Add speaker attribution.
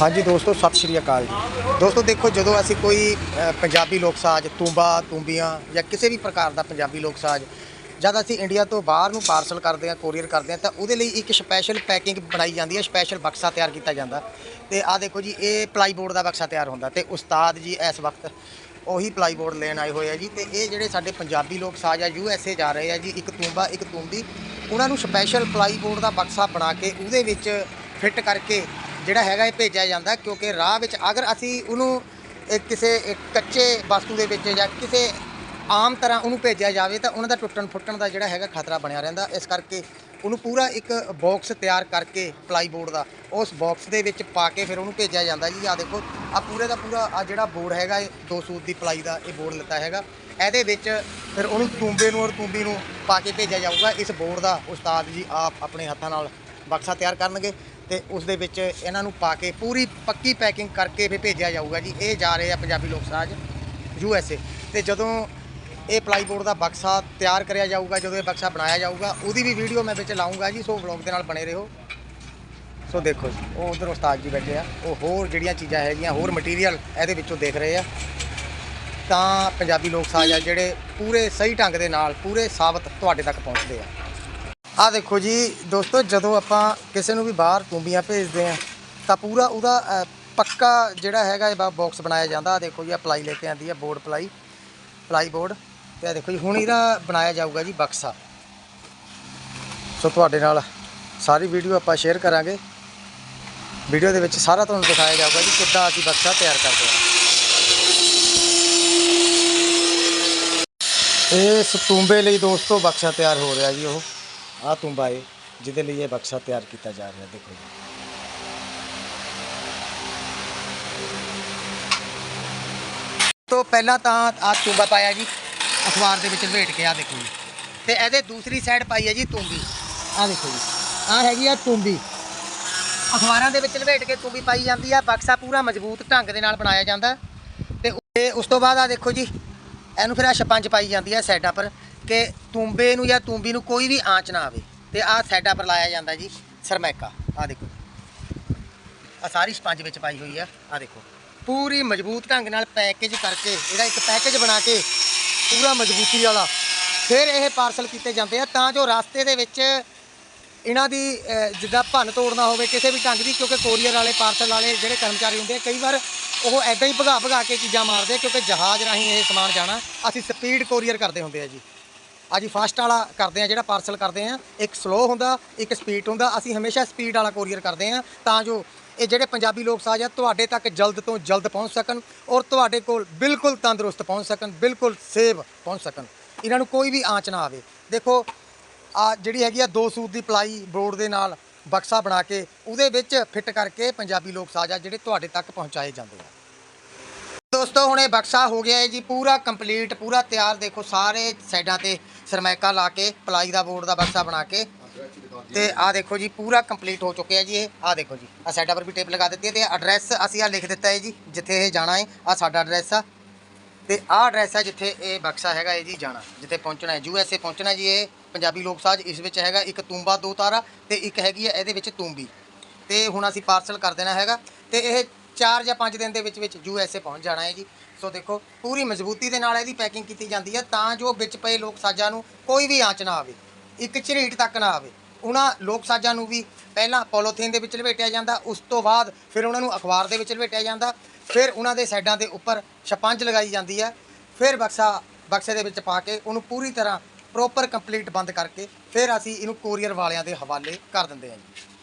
Speaker 1: ਹਾਂਜੀ ਦੋਸਤੋ ਸਤਿ ਸ਼੍ਰੀ ਅਕਾਲ ਜੀ। ਦੋਸਤੋ ਦੇਖੋ ਜਦੋਂ ਅਸੀਂ ਕੋਈ ਅ, ਪੰਜਾਬੀ ਲੋਕ ਸਾਜ਼ ਤੂੰਬਾ ਤੂੰਬੀਆਂ ਜਾਂ ਕਿਸੇ ਵੀ ਪ੍ਰਕਾਰ ਦਾ ਪੰਜਾਬੀ ਲੋਕ ਸਾਜ਼ ਜਦ ਅਸੀਂ ਇੰਡੀਆ ਤੋਂ ਬਾਹਰ ਨੂੰ ਪਾਰਸਲ ਕਰਦੇ ਹਾਂ ਕੋਰੀਅਰ ਕਰਦੇ ਹਾਂ ਤਾਂ ਉਹਦੇ ਲਈ ਇੱਕ ਸਪੈਸ਼ਲ ਪੈਕਿੰਗ ਬਣਾਈ ਜਾਂਦੀ ਹੈ ਸਪੈਸ਼ਲ ਬਕਸਾ ਤਿਆਰ ਕੀਤਾ ਜਾਂਦਾ। ਤੇ ਆਹ ਦੇਖੋ ਜੀ ਇਹ ਪਲਾਈਬੋਰਡ ਦਾ ਬਕਸਾ ਤਿਆਰ ਹੁੰਦਾ। ਤੇ ਉਸਤਾਦ ਜੀ ਇਸ ਵਕਤ ਉਹੀ ਪਲਾਈਬੋਰਡ ਲੈਣ ਆਏ ਹੋਏ ਆ ਜੀ। ਤੇ ਇਹ ਜਿਹੜੇ ਸਾਡੇ ਪੰਜਾਬੀ ਲੋਕ ਸਾਜ਼ ਆ ਯੂ ਐਸ ਏ ਜਾ ਰਹੇ ਆ ਜੀ ਇੱਕ ਤੂੰਬਾ ਇੱਕ ਤੂੰਬੀ ਉਹਨਾਂ ਨੂੰ ਸਪੈਸ਼ਲ ਪਲਾਈਬੋਰਡ ਦਾ ਬਕਸਾ ਬਣਾ ਕੇ ਉਹਦੇ ਵਿੱਚ ਫਿੱਟ ਕਰਕੇ ਜਿਹੜਾ ਹੈਗਾ ਇਹ ਭੇਜਿਆ ਜਾਂਦਾ ਕਿਉਂਕਿ ਰਾਹ ਵਿੱਚ ਅਗਰ ਅਸੀਂ ਉਹਨੂੰ ਕਿਸੇ ਕੱਚੇ ਵਸਤੂ ਦੇ ਵਿੱਚ ਜਾਂ ਕਿਸੇ ਆਮ ਤਰ੍ਹਾਂ ਉਹਨੂੰ ਭੇਜਿਆ ਜਾਵੇ ਤਾਂ ਉਹਨਾਂ ਦਾ ਟੁੱਟਣ ਫੁੱਟਣ ਦਾ ਜਿਹੜਾ ਹੈਗਾ ਖਤਰਾ ਬਣਿਆ ਰਹਿੰਦਾ। ਇਸ ਕਰਕੇ ਉਹਨੂੰ ਪੂਰਾ ਇੱਕ ਬਾਕਸ ਤਿਆਰ ਕਰਕੇ ਪਲਾਈ ਬੋਰਡ ਦਾ ਉਸ ਬਾਕਸ ਦੇ ਵਿੱਚ ਪਾ ਕੇ ਫਿਰ ਉਹਨੂੰ ਭੇਜਿਆ ਜਾਂਦਾ ਜੀ। ਆ ਦੇਖੋ ਆ ਪੂਰੇ ਦਾ ਪੂਰਾ ਆ ਜਿਹੜਾ ਬੋਰਡ ਹੈਗਾ, ਇਹ ਦੋ ਸੂਤ ਦੀ ਪਲਾਈ ਦਾ ਇਹ ਬੋਰਡ ਲਿੱਤਾ ਹੈਗਾ। ਇਹਦੇ ਵਿੱਚ ਫਿਰ ਉਹਨੂੰ ਤੂੰਬੇ ਨੂੰ ਔਰ ਤੂੰਬੀ ਨੂੰ ਪਾ ਕੇ ਭੇਜਿਆ ਜਾਊਗਾ। ਇਸ ਬੋਰਡ ਦਾ ਉਸਤਾਦ ਜੀ ਆਪ ਆਪਣੇ ਹੱਥਾਂ ਨਾਲ ਬਕਸਾ ਤਿਆਰ ਕਰਨਗੇ। ਤੇ ਉਸ ਦੇ ਵਿੱਚ ਇਹਨਾਂ ਨੂੰ ਪਾ ਕੇ ਪੂਰੀ ਪੱਕੀ ਪੈਕਿੰਗ ਕਰਕੇ ਵੀ ਭੇਜਿਆ ਜਾਊਗਾ ਜੀ। ਇਹ ਜਾ ਰਹੇ ਆ ਪੰਜਾਬੀ ਲੋਕ ਸਾਜ ਯੂ ਐਸ ਏ। ਤੇ ਜਦੋਂ ਇਹ ਪਲਾਈਬੋਰਡ ਦਾ ਬਕਸਾ ਤਿਆਰ ਕਰਿਆ ਜਾਊਗਾ, ਜਦੋਂ ਇਹ ਬਕਸਾ ਬਣਾਇਆ ਜਾਊਗਾ, ਉਹਦੀ ਵੀ ਵੀਡੀਓ ਮੈਂ ਵਿੱਚ ਲਾਉਂਗਾ ਜੀ, ਸੋ ਵਲੌਗ ਦੇ ਨਾਲ ਬਣੇ ਰਹੋ। ਸੋ ਦੇਖੋ ਜੀ, ਉਹ ਉਧਰ ਉਸਤਾਦ ਜੀ ਬੈਠੇ ਆ, ਉਹ ਹੋਰ ਜਿਹੜੀਆਂ ਚੀਜ਼ਾਂ ਹੈਗੀਆਂ, ਹੋਰ ਮਟੀਰੀਅਲ ਇਹਦੇ ਵਿੱਚੋਂ ਦੇਖ ਰਹੇ ਆ। ਤਾਂ ਪੰਜਾਬੀ ਲੋਕ ਸਾਜ ਆ ਜਿਹੜੇ ਪੂਰੇ ਸਹੀ ਢੰਗ ਦੇ ਨਾਲ, ਪੂਰੇ ਸਾਬਤ ਤੁਹਾਡੇ ਤੱਕ ਪਹੁੰਚਦੇ ਆ। ਆ ਦੇਖੋ ਜੀ ਦੋਸਤੋ ਜਦੋਂ ਆਪਾਂ ਕਿਸੇ ਨੂੰ ਵੀ ਬਾਹਰ ਤੂੰਬੀਆਂ ਭੇਜਦੇ ਆ ਤਾਂ ਪੂਰਾ ਉਹਦਾ ਅ, ਪੱਕਾ ਜਿਹੜਾ ਹੈਗਾ ਇਹ ਬਾਕਸ ਬਣਾਇਆ ਜਾਂਦਾ। ਆ ਦੇਖੋ ਜੀ ਆ ਪਲਾਈ ਲੈ ਕੇ ਆਂਦੀ ਆ ਬੋਰਡ ਪਲਾਈ ਪਲਾਈ ਬੋਰਡ ਤੇ ਆ ਦੇਖੋ ਜੀ ਹੁਣ ਇਹਦਾ ਬਣਾਇਆ ਜਾਊਗਾ ਜੀ ਬਕਸਾ। ਸੋ ਤੁਹਾਡੇ ਨਾਲ ਸਾਰੀ ਵੀਡੀਓ ਆਪਾਂ ਸ਼ੇਅਰ ਕਰਾਂਗੇ। ਵੀਡੀਓ ਦੇ ਵਿੱਚ ਸਾਰਾ ਤੁਹਾਨੂੰ ਦਿਖਾਇਆ ਜਾਊਗਾ ਜੀ ਕਿੱਦਾਂ ਅਸੀਂ ਬਕਸਾ ਤਿਆਰ ਕਰਦੇ ਹਾਂ। ਇਸ ਤੂੰਬੇ ਲਈ ਦੋਸਤੋ ਬਕਸਾ ਤਿਆਰ ਹੋ ਰਿਹਾ ਜੀ ਉਹ। ਆ ਤੁੰਬਾ ਹੈ ਜਿਹਦੇ ਲਈ ਇਹ ਬਕਸਾ ਤਿਆਰ ਕੀਤਾ ਜਾ ਰਿਹਾ, ਦੇਖੋ ਜੀ। ਤੋਂ ਪਹਿਲਾਂ ਤਾਂ ਆ ਤੁੰਬਾ ਪਾਇਆ ਜੀ, ਅਖਬਾਰ ਦੇ ਵਿੱਚ ਲਪੇਟ ਕੇ ਆ ਦੇਖੋ ਜੀ। ਤੇ ਇਹਦੇ ਦੂਸਰੀ ਸਾਈਡ ਪਾਈ ਹੈ ਜੀ ਤੁੰਬੀ। ਆ ਦੇਖੋ ਜੀ। ਆ ਹੈਗੀ ਆ ਤੁੰਬੀ। ਅਖਬਾਰਾਂ ਦੇ ਵਿੱਚ ਲਪੇਟ ਕੇ ਤੁੰਬੀ ਪਾਈ ਜਾਂਦੀ ਆ, ਬਕਸਾ ਪੂਰਾ ਮਜ਼ਬੂਤ ਢੰਗ ਦੇ ਨਾਲ ਬਣਾਇਆ ਜਾਂਦਾ। ਤੇ ਉਸ ਤੋਂ ਬਾਅਦ ਆ ਦੇਖੋ ਜੀ, ਇਹਨੂੰ ਫਿਰ ਆ ਛਪੰਜ ਪਾਈ ਜਾਂਦੀ ਆ ਸਾਈਡਾਂ ਪਰ। ਕਿ ਤੁੰਬੇ ਨੂੰ ਜਾਂ ਤੁੰਬੀ ਨੂੰ ਕੋਈ ਵੀ ਆਂਚ ਨਾ ਆਵੇ। ਤੇ ਆਹ ਸਾਈਡਾਂ ਪਰ ਲਾਇਆ ਜਾਂਦਾ ਜੀ ਸਰਮੈਕਾ। ਆਹ ਦੇਖੋ। ਆ ਸਾਰੀ ਸਪੰਜ ਵਿੱਚ ਪਾਈ ਹੋਈ ਆ। ਆ ਦੇਖੋ। ਪੂਰੀ ਮਜ਼ਬੂਤ ਢੰਗ ਨਾਲ ਪੈਕੇਜ ਕਰਕੇ, ਇਹਦਾ ਇੱਕ ਪੈਕੇਜ ਬਣਾ ਕੇ ਪੂਰਾ ਮਜ਼ਬੂਤੀ ਵਾਲਾ ਫਿਰ ਇਹ ਪਾਰਸਲ ਕੀਤੇ ਜਾਂਦੇ ਆ। ਤਾਂ ਜੋ ਰਸਤੇ ਦੇ ਵਿੱਚ ਇਹਨਾਂ ਦੀ ਜਿੱਦਾਂ ਭੰਨ ਤੋੜਨਾ ਹੋਵੇ, ਕਿਸੇ ਵੀ ਢੰਗ ਦੀ, ਕਿਉਂਕਿ ਕੋਰੀਅਰ ਵਾਲੇ ਪਾਰਸਲ ਵਾਲੇ ਜਿਹੜੇ ਕਰਮਚਾਰੀ ਹੁੰਦੇ ਆ, ਕਈ ਵਾਰ ਉਹ ਐਦਾਂ ਹੀ ਭਗਾ ਭਗਾ ਕੇ ਚੀਜ਼ਾਂ ਮਾਰਦੇ ਕਿਉਂਕਿ ਜਹਾਜ਼ ਰਾਹੀਂ ਇਹ ਸਮਾਨ ਜਾਣਾ। ਅਸੀਂ ਸਪੀਡ ਕੋਰੀਅਰ ਕਰਦੇ ਹੁੰਦੇ ਆ ਜੀ। ਅੱਜ ਫਾਸਟ ਵਾਲਾ ਕਰਦੇ ਆ, ਜਿਹੜਾ ਪਾਰਸਲ ਕਰਦੇ ਆ, ਇੱਕ ਸਲੋ ਹੁੰਦਾ, ਇੱਕ ਸਪੀਡ ਹੁੰਦਾ। ਅਸੀਂ ਹਮੇਸ਼ਾ ਸਪੀਡ ਵਾਲਾ ਕੋਰੀਅਰ ਕਰਦੇ ਆ, ਤਾਂ ਜੋ ਇਹ ਜਿਹੜੇ ਪੰਜਾਬੀ ਲੋਕ ਸਾਜ ਆ, ਤੁਹਾਡੇ ਤੱਕ ਜਲਦ ਤੋਂ ਜਲਦ ਪਹੁੰਚ ਸਕਣ ਔਰ ਤੁਹਾਡੇ ਕੋਲ ਬਿਲਕੁਲ ਤੰਦਰੁਸਤ ਪਹੁੰਚ ਸਕਣ, ਬਿਲਕੁਲ ਸੇਵ ਪਹੁੰਚ ਸਕਣ। ਇਹਨਾਂ ਨੂੰ ਕੋਈ ਵੀ ਆਂਚ ਨਾ ਆਵੇ। ਦੇਖੋ, ਆ ਜਿਹੜੀ ਹੈਗੀ ਆ ਦੋ ਸੂਤ ਦੀ ਪਲਾਈ ਬੋਰਡ ਦੇ ਨਾਲ ਬਕਸਾ ਬਣਾ ਕੇ, ਉਹਦੇ ਵਿੱਚ ਫਿੱਟ ਕਰਕੇ ਪੰਜਾਬੀ ਲੋਕ ਸਾਜ ਆ, ਜਿਹੜੇ ਤੁਹਾਡੇ ਤੱਕ ਪਹੁੰਚਾਏ ਜਾਂਦੇ ਆ। ਦੋਸਤੋ, ਹੁਣ ਇਹ ਬਕਸਾ ਹੋ ਗਿਆ ਹੈ ਜੀ, ਪੂਰਾ ਕੰਪਲੀਟ ਪੂਰਾ ਤਿਆਰ, ਦੇਖੋ, ਸਾਰੇ ਸਾਈਡਾਂ ਤੇ ਸਰਮੈਕਾ ਲਾ ਕੇ, ਪਲਾਈ ਦਾ ਬੋਰਡ ਦਾ ਬਕਸਾ ਬਣਾ ਕੇ। ਤੇ ਆਹ ਦੇਖੋ ਜੀ, ਪੂਰਾ ਕੰਪਲੀਟ ਹੋ ਚੁੱਕਿਆ ਜੀ ਇਹ। ਆਹ ਦੇਖੋ ਜੀ, ਆ ਸਾਈਡਾਂ ਪਰ ਵੀ ਟੇਪ ਲਗਾ ਦਿੱਤੀ ਹੈ ਤੇ ਐਡਰੈਸ ਅਸੀਂ ਆ ਲਿਖ ਦਿੱਤਾ ਹੈ ਜੀ, ਜਿੱਥੇ ਇਹ ਜਾਣਾ ਹੈ ਆ ਸਾਡਾ ਐਡਰੈਸ ਆ। ਤੇ ਆਹ ਐਡਰੈਸ ਹੈ ਜਿੱਥੇ ਇਹ ਬਕਸਾ ਹੈਗਾ ਹੈ ਜੀ ਜਾਣਾ, ਜਿੱਥੇ ਪਹੁੰਚਣਾ ਹੈ। ਯੂ ਐਸ ਏ ਪਹੁੰਚਣਾ ਜੀ ਇਹ, ਪੰਜਾਬੀ ਲੋਕ ਸਾਜ ਇਸ ਵਿੱਚ ਹੈਗਾ, ਇੱਕ ਤੂੰਬਾ, ਦੋ ਤਾਰਾ ਤੇ ਇੱਕ ਹੈਗੀ ਹੈ ਇਹਦੇ ਵਿੱਚ ਤੂੰਬੀ। ਤੇ ਹੁਣ ਅਸੀਂ ਪਾਰਸਲ ਕਰ ਦੇਣਾ ਹੈਗਾ। ਤੇ ਇਹ 4 ਜਾਂ 5 ਦਿਨ ਦੇ ਵਿੱਚ ਵਿੱਚ ਯੂ ਐਸ ਏ ਪਹੁੰਚ ਜਾਣਾ ਹੈ ਜੀ। ਸੋ ਦੇਖੋ, ਪੂਰੀ ਮਜ਼ਬੂਤੀ ਦੇ ਨਾਲ ਇਹਦੀ ਪੈਕਿੰਗ ਕੀਤੀ ਜਾਂਦੀ ਹੈ ਤਾਂ ਜੋ ਵਿੱਚ ਪਏ ਲੋਕ ਸਾਜਾਂ ਨੂੰ ਕੋਈ ਵੀ ਆਂਚ ਨਾ ਆਵੇ, ਇੱਕ ਝਰੀਟ ਤੱਕ ਨਾ ਆਵੇ। ਉਹਨਾਂ ਲੋਕ ਸਾਜਾਂ ਨੂੰ ਵੀ ਪਹਿਲਾਂ ਪੋਲੋਥੀਨ ਦੇ ਵਿੱਚ ਲਪੇਟਿਆ ਜਾਂਦਾ, ਉਸ ਤੋਂ ਬਾਅਦ ਫਿਰ ਉਹਨਾਂ ਨੂੰ ਅਖਬਾਰ ਦੇ ਵਿੱਚ ਲਪੇਟਿਆ ਜਾਂਦਾ, ਫਿਰ ਉਹਨਾਂ ਦੇ ਸਾਈਡਾਂ ਦੇ ਉੱਪਰ ਛਪੰਜ ਲਗਾਈ ਜਾਂਦੀ ਹੈ, ਫਿਰ ਬਕਸਾ, ਬਕਸੇ ਦੇ ਵਿੱਚ ਪਾ ਕੇ ਉਹਨੂੰ ਪੂਰੀ ਤਰ੍ਹਾਂ ਪ੍ਰੋਪਰ ਕੰਪਲੀਟ ਬੰਦ ਕਰਕੇ ਫਿਰ ਅਸੀਂ ਇਹਨੂੰ ਕੋਰੀਅਰ ਵਾਲਿਆਂ ਦੇ ਹਵਾਲੇ ਕਰ ਦਿੰਦੇ ਹਾਂ ਜੀ।